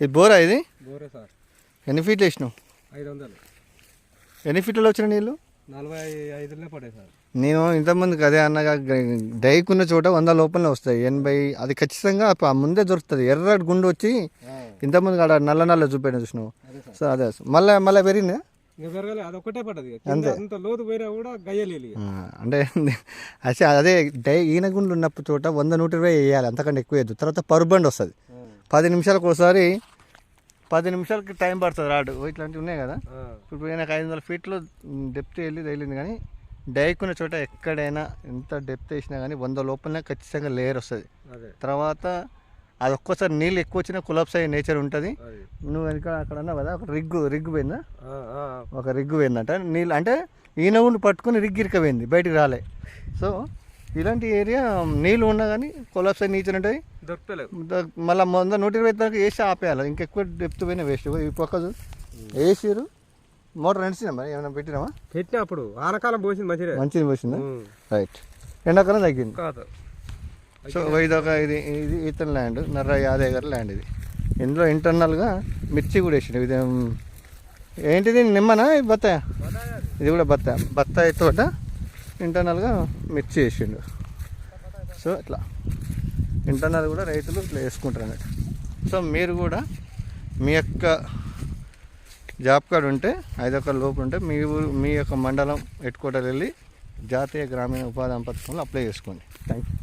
ఇది బోరా ఇది? బోరే సార్. ఎన్ని ఫీట్లు వేసినావు? ఐదు వందలు ఎన్ని ఫీట్లో వచ్చిన నీళ్ళు? నలభై ఐదులే పడే సార్. నేను ఇంతకుముందుకు అదే అన్నగా డైకున్న చోట వంద లోపలనే వస్తాయి. ఎనభై అది ఖచ్చితంగా ముందే దొరుకుతుంది. ఎర్రటి గుండు వచ్చి ఇంతకుముందు ఆడ నల్ల నల్ల చూపెట్టిన చూసినావు. సో అదే మళ్ళీ మళ్ళీ పెరిగిందా? పడ్డది. అంత. లోతు పోయినా కూడా గయ్యలేదు అంటే అసే అదే డై ఈయన గుండు ఉన్నప్పుడు చోట వంద నూట ఇరవై వేయాలి. అంతకంటే ఎక్కువ వేయద్దు. తర్వాత పరుబండి వస్తుంది. పది నిమిషాలకు ఒకసారి పది నిమిషాలకి టైం పడుతుంది రాడు. ఇట్లాంటివి ఉన్నాయి కదా. ఇప్పుడు నాకు ఐదు వందల ఫీట్లో డెప్త్ వెళ్ళి తగిలింది కానీ డైకున్న చోట ఎక్కడైనా ఎంత డెప్త్ వేసినా కానీ వంద లోపలనే ఖచ్చితంగా లేయర్ వస్తుంది. తర్వాత అది ఒక్కోసారి నీళ్ళు ఎక్కువ వచ్చినా కులాప్స్ అయ్యే నేచర్ ఉంటుంది. నువ్వు వెనక అక్కడ అన్నావు కదా ఒక రిగ్గు రిగ్గు పోయిందా? ఒక రిగ్గు పోయిందంట. నీళ్ళు అంటే ఉండి పట్టుకుని రిగ్గు ఇరకపోయింది బయటికి రాలే. సో ఇలాంటి ఏరియా నీళ్ళు ఉన్నా కానీ కొలాప్స్ అయ్యి నీచర్ ఉంటాయి. దొరకలేదు మళ్ళీ వంద నూట ఇరవై దాకా వేసి ఆపేయాలి. ఇంకెక్కువ డెప్త్ పోయినా వేస్ట్. ఈ పక్క. వేసిరు మోటార్ నడిచినా మరి ఏమైనా పెట్టినామా పెట్టిన అప్పుడు. ఆనకాలం పోసింది మంచిదే. మంచిది పోసిందా. రైట్ ఎండాకాలం తగ్గింది. కాదు. సో ఇదొక ఇది ఇది ఈతన్ ల్యాండ్ నర్ర యాదయ్య గారి ల్యాండ్ ఇది. ఇందులో ఇంటర్నల్గా మిర్చి కూడా వేసిండు. ఇది ఏంటిది? నిమ్మనా? ఇది బత్తాయ? ఇది కూడా బత్తాయ? బత్తాయి తోట. ఇంటర్నల్గా మిర్చి వేసిండు సో ఇట్లా. ఇంటర్నల్ కూడా రైతులు ఇట్లా వేసుకుంటారు అన్నట్టు. సో మీరు కూడా మీ యొక్క జాబ్ కార్డు ఉంటే ఐదొక లోపు ఉంటే మీ ఊరు మీ యొక్క మండలం హెడ్ క్వార్టర్ వెళ్ళి జాతీయ గ్రామీణ ఉపాధి పథకంలో అప్లై చేసుకోండి. Thank you